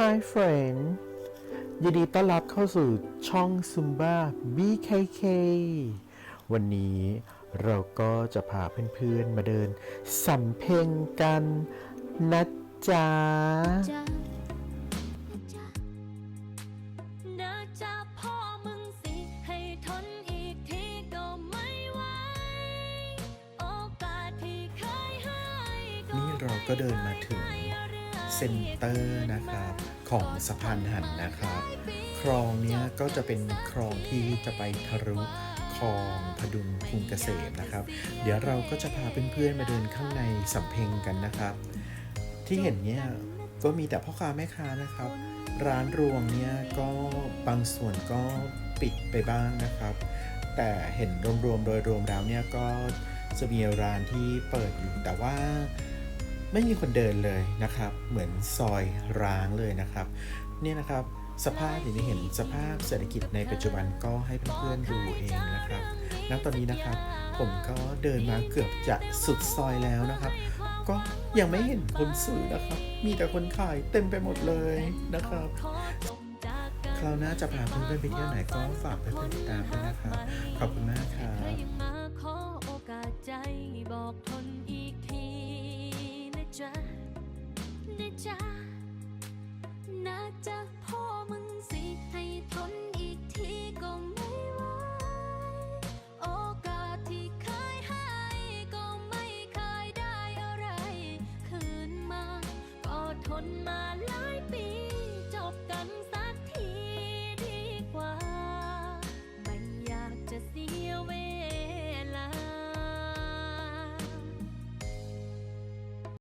Hi friend ยินดีต้อนรับเข้าสู่ช่อง Zumba BKK วันนี้เราก็จะพาเพื่อนๆมาเดินสำเพ็งกันนะจ๊ะ นะจ๊ะพ่อมึงสิให้ทนอีกทีก็ไม่ไหวโอกาสที่เคยให้ก็นี่เราก็เดินมาถึง เซ็นเตอร์นะครับของสะพานหันนะครับ คลองเนี้ยก็จะเป็นคลองที่จะไปทะลุคลองพดุงกรุงเกษมนะครับ เดี๋ยวเราก็จะพาเพื่อนๆมาเดินข้างในสำเพ็งกันนะครับ ที่เห็นเนี่ยก็มีแต่พ่อค้าแม่ค้านะครับ ร้านรวงเนี่ยก็บางส่วนก็ปิดไปบ้างนะครับ แต่เห็นรวมๆโดยรวมแล้วเนี่ยก็จะมีร้านที่เปิดอยู่แต่ว่า ไม่มีคนเดินเลยนะครับ เหมือนซอยร้างเลยนะครับเนี่ยนะครับสภาพอย่างที่เห็นสภาพเศรษฐกิจในปัจจุบันก็ให้เพื่อนๆดูเองนะครับณตอนนี้นะครับ ผมก็เดินมาเกือบจะสุดซอยแล้วนะครับ ก็ยังไม่เห็นคนซื้อนะครับ มีแต่คนขายเต็มไปหมดเลยนะครับคราวหน้าจะพาเพื่อนๆไปเที่ยวไหนก็ฝากเพื่อนๆติดตามด้วยนะครับ ขอบคุณมากครับ จ๊ะนะจ๊ะนะจ๊ะพ่อมึงสิ ให้ทนอีกทีก็ไม่ไหวโอกาสที่เคยให้ก็ไม่เคยได้อะไร คืนมา ก็ทนมาหลายปี จบกันซะ